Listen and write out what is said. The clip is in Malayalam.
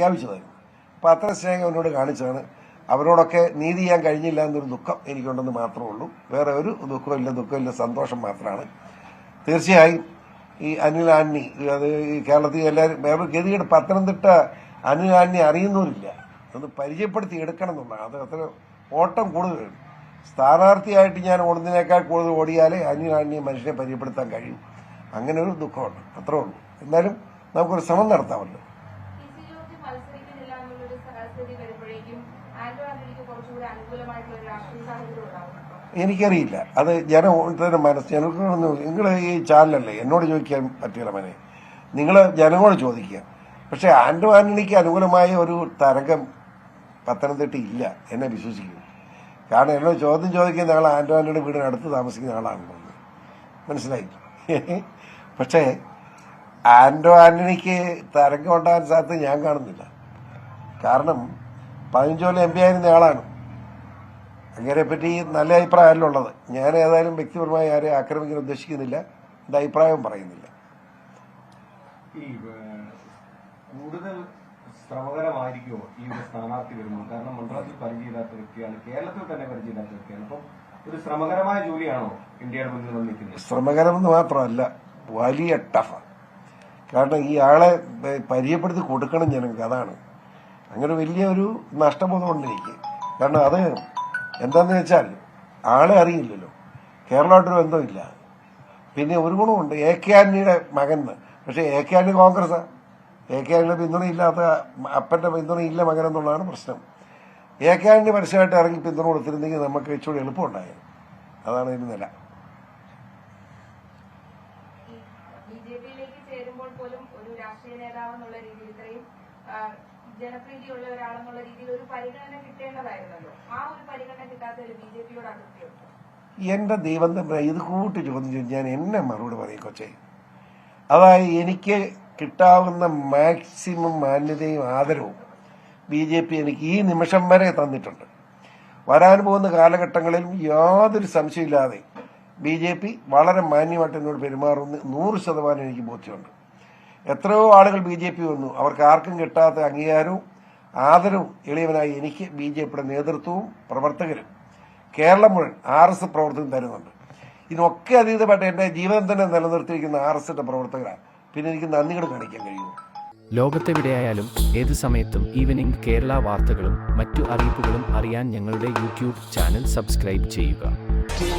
പ്രഖ്യാപിച്ചതായിരുന്നു അപ്പൊ അത്ര സ്നേഹം എന്നോട് കാണിച്ചതാണ്. അവരോടൊക്കെ നീതി ചെയ്യാൻ കഴിഞ്ഞില്ല എന്നൊരു ദുഃഖം എനിക്കുണ്ടെന്ന് മാത്രമേ ഉള്ളൂ. വേറെ ഒരു ദുഃഖമില്ല ദുഃഖമില്ല സന്തോഷം മാത്രമാണ്. തീർച്ചയായും ഈ അനിൽ ആന്നി അത് ഈ കേരളത്തിൽ എല്ലാവരും വേറെ ഗതികേട് പത്തനംതിട്ട അനിൽ ആന്നി അറിയുന്നവരില്ല. ഒന്ന് പരിചയപ്പെടുത്തി എടുക്കണം എന്നുള്ളതാണ്. അത് അത്ര ഓട്ടം കൂടുതലാണ്. സ്ഥാനാർത്ഥിയായിട്ട് ഞാൻ ഓടുന്നതിനേക്കാൾ കൂടുതൽ ഓടിയാലേ അനിൽ ആന്യെ മനുഷ്യനെ പരിചയപ്പെടുത്താൻ കഴിയും. അങ്ങനെ ഒരു ദുഃഖമുണ്ട്. അത്രേ ഉള്ളൂ. എന്നാലും നമുക്കൊരു ശ്രമം നടത്താമല്ലോ. എനിക്കറിയില്ല. അത് ജനത്തിന് മനസ്സ് ജനങ്ങൾക്ക് നിങ്ങൾ ഈ ചാനലല്ലേ? എന്നോട് ചോദിക്കാൻ പറ്റില്ല മനെ. നിങ്ങൾ ജനങ്ങളോട് ചോദിക്കുക. പക്ഷേ ആൻഡോ ആന്റണിക്ക് അനുകൂലമായ ഒരു തരംഗം പത്തനംതിട്ട ഇല്ല. എന്നെ വിശ്വസിക്കുന്നു. കാരണം എന്നോട് ചോദ്യം ചോദിക്കാൻ ഞങ്ങൾ ആൻഡോ ആന്റണിയുടെ വീടിനടുത്ത് താമസിക്കുന്ന ആളാണ് മനസ്സിലായി? പക്ഷേ ആൻഡോ ആന്റണിക്ക് തരംഗം ഉണ്ടാകാൻ സാധ്യത ഞാൻ കാണുന്നില്ല. കാരണം പതിനഞ്ചോളം എം പി ആയിരുന്ന ആളാണ്. അങ്ങനെ പറ്റി നല്ല അഭിപ്രായമല്ല ഉള്ളത്. ഞാൻ ഏതായാലും വ്യക്തിപരമായി ആരെ ആക്രമിക്കാൻ ഉദ്ദേശിക്കുന്നില്ല. എന്റെ അഭിപ്രായം പറയുന്നില്ല. കൂടുതൽ ശ്രമകരമായിരിക്കുമോ ഈ ഒരു സ്ഥാനാർത്ഥി വരുമ്പോൾ കാരണം മണ്ഡലത്തിൽ പരിചയമില്ലാത്ത വ്യക്തിയാണ്. കേരളത്തിൽ തന്നെ പരിചയമില്ലാത്ത വ്യക്തിയാണ്. അപ്പം ഒരു ശ്രമകരമായ ജോലിയാണോ ഇന്ത്യയുടെ മുന്നിൽ വന്നിരിക്കുന്നത്? ശ്രമകരമെന്ന് മാത്രമല്ല വലിയ ടഫാണ് കാരണം ഈ ആളെ പരിചയപ്പെടുത്തി കൊടുക്കണം ജനങ്ങൾക്ക്. അതാണ് അങ്ങനെ വലിയൊരു നഷ്ടബോധമുണ്ട് എനിക്ക് കാരണം അത് എന്താന്ന് വെച്ചാൽ ആളെ അറിയില്ലല്ലോ. കേരളമായിട്ടൊരു ബന്ധമില്ല. പിന്നെ ഒരു ഗുണമുണ്ട്. എ കെ ആന്റണിയുടെ മകൻ പക്ഷേ എ കെ ആന്റണി കോൺഗ്രസ്സാണ് എ കെ ആന്റണിയുടെ പിന്തുണയില്ലാത്ത അപ്പന്റെ പിന്തുണയില്ല മകൻ എന്നുള്ളതാണ് പ്രശ്നം. എ കെ ആന്റണി പരസ്യമായിട്ട് ഇറങ്ങി പിന്തുണ കൊടുത്തിരുന്നെങ്കിൽ നമുക്ക് ഇച്ചിരി എളുപ്പമുണ്ടായത് അതാണ് ഇതിന് നില. ബിജെപിയിലേക്ക് ചേരുമ്പോൾ പോലും ഒരു രാഷ്ട്രീയ നേതാവ് എന്നുള്ള രീതിയിൽ ഇത്രയും ജനപ്രീതിയുള്ള ഒരാളെന്നുള്ള രീതിയിൽ ഒരു പരിഗണന കിട്ടേണ്ടതായിരുന്നല്ലോ. ആ ഒരു പരിഗണന കിട്ടാത്ത ഒരു ബി ജെ പിയോട് എന്റെ ദൈവം തന്നെ ഇത് കൂട്ടി ചോദിച്ചു ഞാൻ എന്നെ മറുപടി പറയും കൊച്ചെ. അതായത് എനിക്ക് കിട്ടാവുന്ന മാക്സിമം മാന്യതയും ആദരവും ബി ജെ പി എനിക്ക് ഈ നിമിഷം വരെ തന്നിട്ടുണ്ട്. വരാൻ പോകുന്ന കാലഘട്ടങ്ങളിൽ യാതൊരു സംശയമില്ലാതെ ബി ജെ പി വളരെ മാന്യമായിട്ട് എന്നോട് പെരുമാറുന്ന. നൂറ് ശതമാനം എനിക്ക് ബോധ്യമുണ്ട്. എത്രയോ ആളുകൾ ബി ജെ പി വന്നു. അവർക്ക് ആർക്കും കിട്ടാത്ത അംഗീകാരവും ആദരവും എളിയവനായി എനിക്ക് ബി ജെ പിയുടെ നേതൃത്വവും പ്രവർത്തകരും കേരളം മുഴുവൻ ആർ എസ് പ്രവർത്തകരും തരുന്നുണ്ട്. ഇതിനൊക്കെ അതീതമായിട്ട് എന്റെ ജീവിതം തന്നെ നിലനിർത്തിയിരിക്കുന്ന ആർ എസിന്റെ പ്രവർത്തകരാണ്. പിന്നെ എനിക്ക് നന്ദികൾ കാണിക്കാൻ കഴിയുന്നു ലോകത്തെവിടെയായാലും ഏത് സമയത്തും ഈവനിംഗ് കേരള വാർത്തകളും മറ്റു അറിയിപ്പുകളും അറിയാൻ ഞങ്ങളുടെ യൂട്യൂബ് ചാനൽ സബ്സ്ക്രൈബ് ചെയ്യുക.